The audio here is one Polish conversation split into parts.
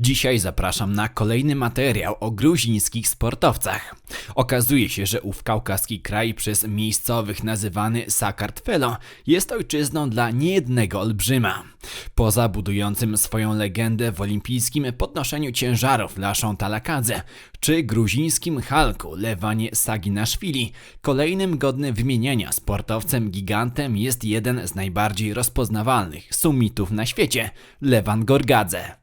Dzisiaj zapraszam na kolejny materiał o gruzińskich sportowcach. Okazuje się, że ów kaukaski kraj przez miejscowych nazywany Sakartvelo jest ojczyzną dla niejednego olbrzyma. Poza budującym swoją legendę w olimpijskim podnoszeniu ciężarów Laszą Talakadze czy gruzińskim Halku Lewanie Saginaszwili, kolejnym godnym wymienienia sportowcem gigantem jest jeden z najbardziej rozpoznawalnych sumitów na świecie, Lewan Gorgadze.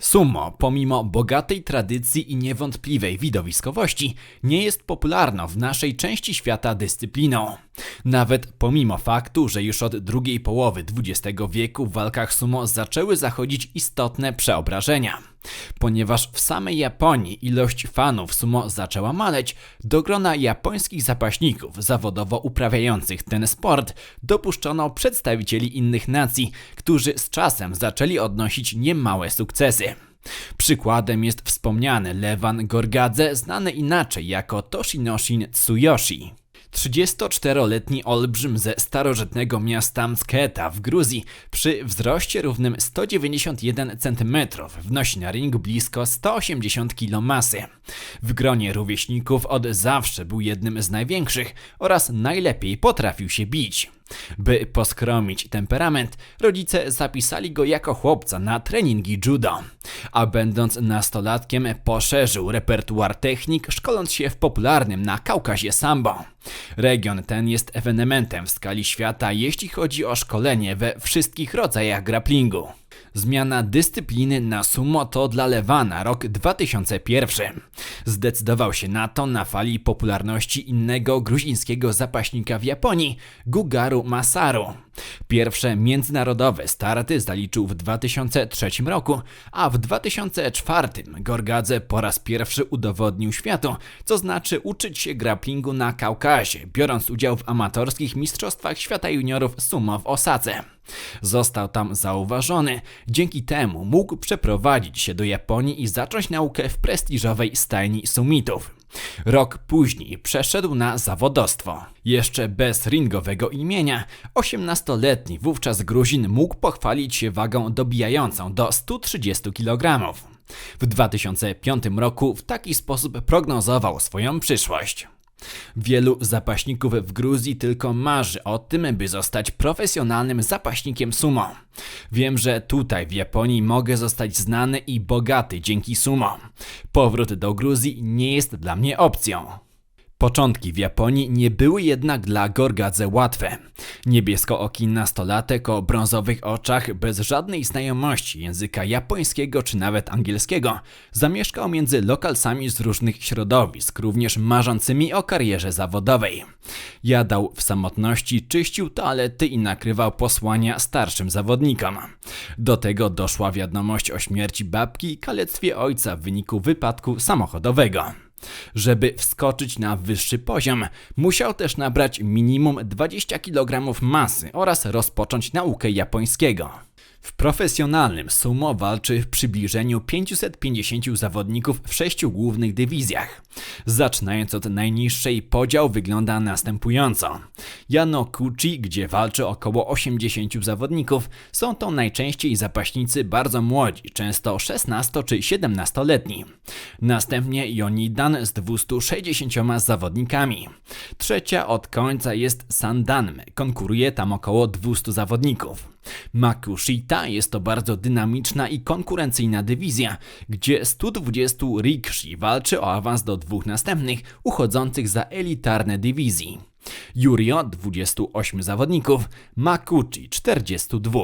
Sumo, pomimo bogatej tradycji i niewątpliwej widowiskowości, nie jest popularną w naszej części świata dyscypliną. Nawet pomimo faktu, że już od drugiej połowy XX wieku w walkach sumo zaczęły zachodzić istotne przeobrażenia. Ponieważ w samej Japonii ilość fanów sumo zaczęła maleć, do grona japońskich zapaśników zawodowo uprawiających ten sport dopuszczono przedstawicieli innych nacji, którzy z czasem zaczęli odnosić niemałe sukcesy. Przykładem jest wspomniany Lewan Gorgadze, znany inaczej jako Toshinoshin Tsuyoshi. 34-letni olbrzym ze starożytnego miasta Msketa w Gruzji przy wzroście równym 191 cm wnosi na ring blisko 180 kg masy. W gronie rówieśników od zawsze był jednym z największych oraz najlepiej potrafił się bić. By poskromić temperament, rodzice zapisali go jako chłopca na treningi judo, a będąc nastolatkiem poszerzył repertuar technik, szkoląc się w popularnym na Kaukazie sambo. Region ten jest ewenementem w skali świata, jeśli chodzi o szkolenie we wszystkich rodzajach grapplingu. Zmiana dyscypliny na sumo to dla Lewana rok 2001. Zdecydował się na to na fali popularności innego gruzińskiego zapaśnika w Japonii, Gugaru Masaru. Pierwsze międzynarodowe starty zaliczył w 2003 roku, a w 2004 Gorgadze po raz pierwszy udowodnił światu, co znaczy uczyć się grapplingu na Kaukazie, biorąc udział w amatorskich mistrzostwach świata juniorów sumo w Osace. Został tam zauważony, dzięki temu mógł przeprowadzić się do Japonii i zacząć naukę w prestiżowej stajni sumitów. Rok później przeszedł na zawodostwo. Jeszcze bez ringowego imienia, 18-letni wówczas Gruzin mógł pochwalić się wagą dobijającą do 130 kg. W 2005 roku w taki sposób prognozował swoją przyszłość. Wielu zapaśników w Gruzji tylko marzy o tym, by zostać profesjonalnym zapaśnikiem sumo. Wiem, że tutaj w Japonii mogę zostać znany i bogaty dzięki sumo. Powrót do Gruzji nie jest dla mnie opcją. Początki w Japonii nie były jednak dla Gorgadze łatwe. Niebieskooki nastolatek o brązowych oczach, bez żadnej znajomości języka japońskiego czy nawet angielskiego, zamieszkał między lokalsami z różnych środowisk, również marzącymi o karierze zawodowej. Jadał w samotności, czyścił toalety i nakrywał posłania starszym zawodnikom. Do tego doszła wiadomość o śmierci babki i kalectwie ojca w wyniku wypadku samochodowego. Żeby wskoczyć na wyższy poziom, musiał też nabrać minimum 20 kg masy oraz rozpocząć naukę japońskiego. W profesjonalnym sumo walczy w przybliżeniu 550 zawodników w sześciu głównych dywizjach. Zaczynając od najniższej, podział wygląda następująco. Jano Kuchi, gdzie walczy około 80 zawodników, są to najczęściej zapaśnicy bardzo młodzi, często 16 czy 17-letni. Następnie Jonidan z 260 zawodnikami. Trzecia od końca jest Sandanme, konkuruje tam około 200 zawodników. Makushita jest to bardzo dynamiczna i konkurencyjna dywizja, gdzie 120 Rikshi walczy o awans do dwóch następnych, uchodzących za elitarne dywizji. Yurio 28 zawodników, Makuchi 42.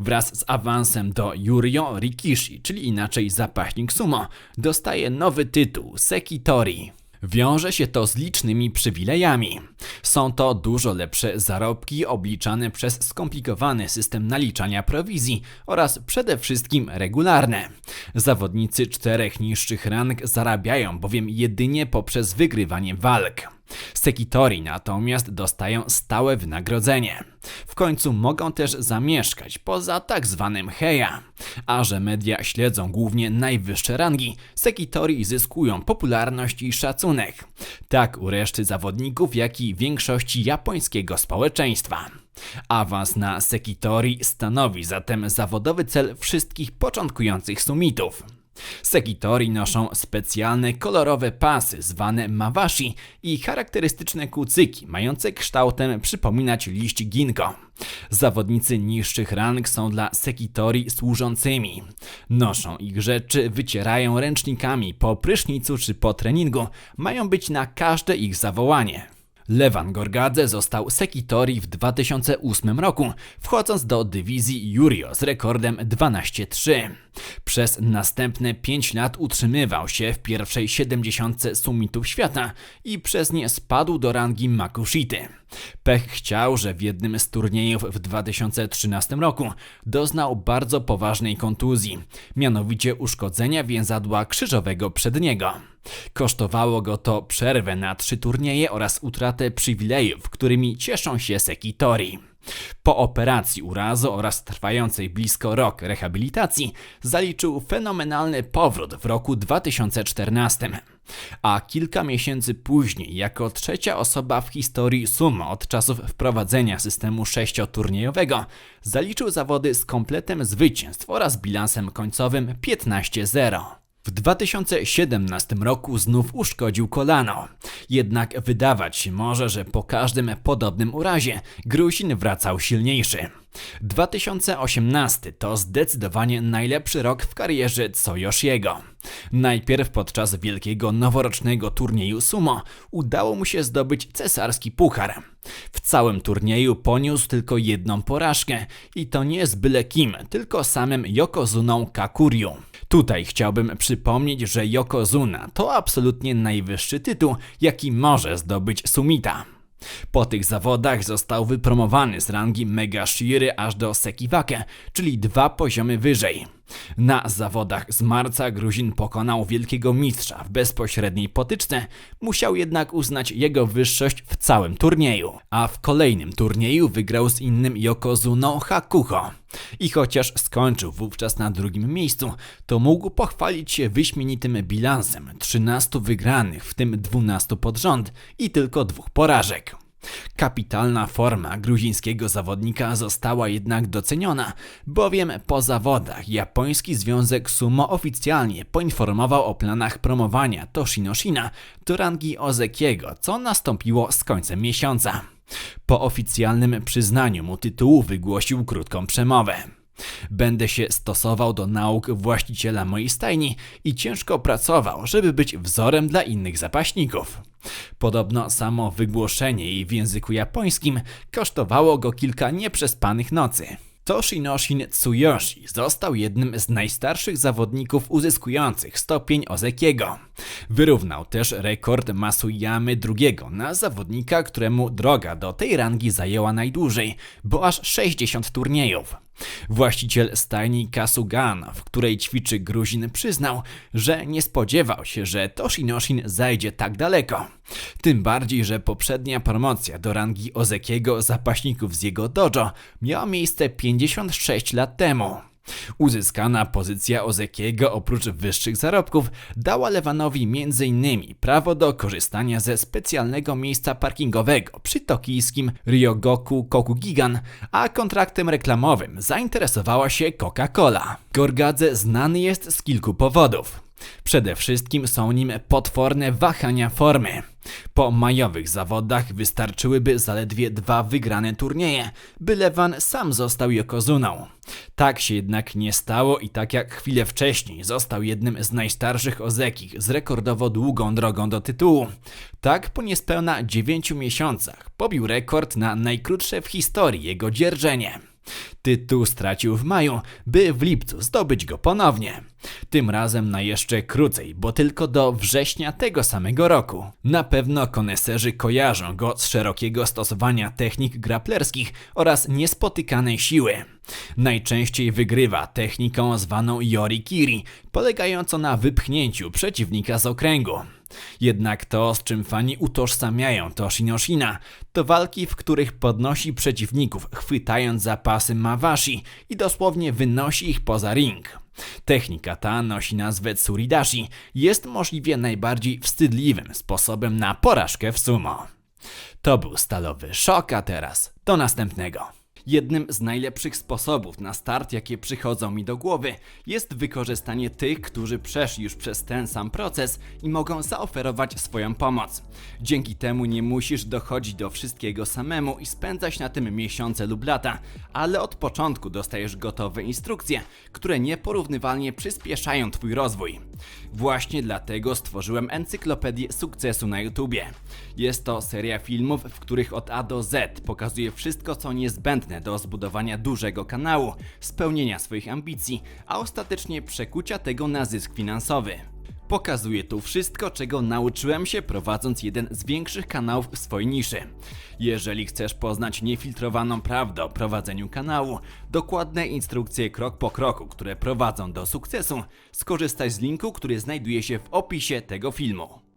Wraz z awansem do Yurio Rikishi, czyli inaczej zapaśnik sumo, dostaje nowy tytuł Sekitori. Wiąże się to z licznymi przywilejami. Są to dużo lepsze zarobki obliczane przez skomplikowany system naliczania prowizji oraz przede wszystkim regularne. Zawodnicy czterech niższych rang zarabiają bowiem jedynie poprzez wygrywanie walk. Sekitori natomiast dostają stałe wynagrodzenie. W końcu mogą też zamieszkać poza tak zwanym heja. A że media śledzą głównie najwyższe rangi, Sekitori zyskują popularność i szacunek. Tak u reszty zawodników, jak i większości japońskiego społeczeństwa. Awans na Sekitori stanowi zatem zawodowy cel wszystkich początkujących sumitów. Sekitori noszą specjalne kolorowe pasy zwane mawashi i charakterystyczne kucyki mające kształtem przypominać liść ginko. Zawodnicy niższych rang są dla Sekitori służącymi. Noszą ich rzeczy, wycierają ręcznikami po prysznicu czy po treningu, mają być na każde ich zawołanie. Lewan Gorgadze został Sekitori w 2008 roku, wchodząc do dywizji Jurio z rekordem 12-3. Przez następne 5 lat utrzymywał się w pierwszej 70 summitów świata i przez nie spadł do rangi Makushity. Pech chciał, że w jednym z turniejów w 2013 roku doznał bardzo poważnej kontuzji, mianowicie uszkodzenia więzadła krzyżowego przedniego. Kosztowało go to przerwę na trzy turnieje oraz utratę przywilejów, którymi cieszą się Sekitori. Po operacji urazu oraz trwającej blisko rok rehabilitacji zaliczył fenomenalny powrót w roku 2014. A kilka miesięcy później, jako trzecia osoba w historii sumo od czasów wprowadzenia systemu sześcioturniejowego, zaliczył zawody z kompletem zwycięstw oraz bilansem końcowym 15-0. W 2017 roku znów uszkodził kolano. Jednak wydawać się może, że po każdym podobnym urazie Gruzin wracał silniejszy. 2018 to zdecydowanie najlepszy rok w karierze Cojoshiego. Najpierw podczas wielkiego noworocznego turnieju sumo udało mu się zdobyć cesarski puchar. W całym turnieju poniósł tylko jedną porażkę i to nie z byle kim, tylko samym Yokozuną Kakuryu. Tutaj chciałbym przypomnieć, że Yokozuna to absolutnie najwyższy tytuł, jaki może zdobyć Sumita. Po tych zawodach został wypromowany z rangi Mega Shiry aż do Sekiwake, czyli dwa poziomy wyżej. Na zawodach z marca Gruzin pokonał wielkiego mistrza w bezpośredniej potyczce, musiał jednak uznać jego wyższość w całym turnieju, a w kolejnym turnieju wygrał z innym Yokozuno Hakuho. I chociaż skończył wówczas na drugim miejscu, to mógł pochwalić się wyśmienitym bilansem 13 wygranych, w tym 12 pod rząd i tylko dwóch porażek. Kapitalna forma gruzińskiego zawodnika została jednak doceniona, bowiem po zawodach japoński związek sumo oficjalnie poinformował o planach promowania Toshinoshina do rangi Ozekiego, co nastąpiło z końcem miesiąca. Po oficjalnym przyznaniu mu tytułu wygłosił krótką przemowę. Będę się stosował do nauk właściciela mojej stajni i ciężko pracował, żeby być wzorem dla innych zapaśników. Podobno samo wygłoszenie jej w języku japońskim kosztowało go kilka nieprzespanych nocy. Toshinoshin Tsuyoshi został jednym z najstarszych zawodników uzyskujących stopień Ozekiego. Wyrównał też rekord Masuyamy II na zawodnika, któremu droga do tej rangi zajęła najdłużej, bo aż 60 turniejów. Właściciel stajni Kasugana, w której ćwiczy Gruzin, przyznał, że nie spodziewał się, że Toshinoshin zajdzie tak daleko. Tym bardziej, że poprzednia promocja do rangi Ozekiego zapaśników z jego dojo miała miejsce 56 lat temu. Uzyskana pozycja Ozekiego oprócz wyższych zarobków dała Lewanowi m.in. prawo do korzystania ze specjalnego miejsca parkingowego przy tokijskim Ryogoku Kokugigan, a kontraktem reklamowym zainteresowała się Coca-Cola. Gorgadze znany jest z kilku powodów. Przede wszystkim są nim potworne wahania formy. Po majowych zawodach wystarczyłyby zaledwie dwa wygrane turnieje, by Lewan sam został Yokozuną. Tak się jednak nie stało i tak jak chwilę wcześniej został jednym z najstarszych Ozekich z rekordowo długą drogą do tytułu. Tak po niespełna 9 miesiącach pobił rekord na najkrótsze w historii jego dzierżenie. Tytuł stracił w maju, by w lipcu zdobyć go ponownie. Tym razem na jeszcze krócej, bo tylko do września tego samego roku. Na pewno koneserzy kojarzą go z szerokiego stosowania technik graplerskich oraz niespotykanej siły. Najczęściej wygrywa techniką zwaną Yorikiri, polegającą na wypchnięciu przeciwnika z okręgu. Jednak to, z czym fani utożsamiają Toshinoshina, to walki, w których podnosi przeciwników, chwytając za pasy Mawashi i dosłownie wynosi ich poza ring. Technika ta nosi nazwę Tsuridashi, jest możliwie najbardziej wstydliwym sposobem na porażkę w sumo. To był stalowy szok, a teraz do następnego. Jednym z najlepszych sposobów na start, jakie przychodzą mi do głowy, jest wykorzystanie tych, którzy przeszli już przez ten sam proces i mogą zaoferować swoją pomoc. Dzięki temu nie musisz dochodzić do wszystkiego samemu i spędzać na tym miesiące lub lata, ale od początku dostajesz gotowe instrukcje, które nieporównywalnie przyspieszają Twój rozwój. Właśnie dlatego stworzyłem Encyklopedię Sukcesu na YouTubie. Jest to seria filmów, w których od A do Z pokazuję wszystko, co niezbędne do zbudowania dużego kanału, spełnienia swoich ambicji, a ostatecznie przekucia tego na zysk finansowy. Pokazuję tu wszystko, czego nauczyłem się prowadząc jeden z większych kanałów w swojej niszy. Jeżeli chcesz poznać niefiltrowaną prawdę o prowadzeniu kanału, dokładne instrukcje krok po kroku, które prowadzą do sukcesu, skorzystaj z linku, który znajduje się w opisie tego filmu.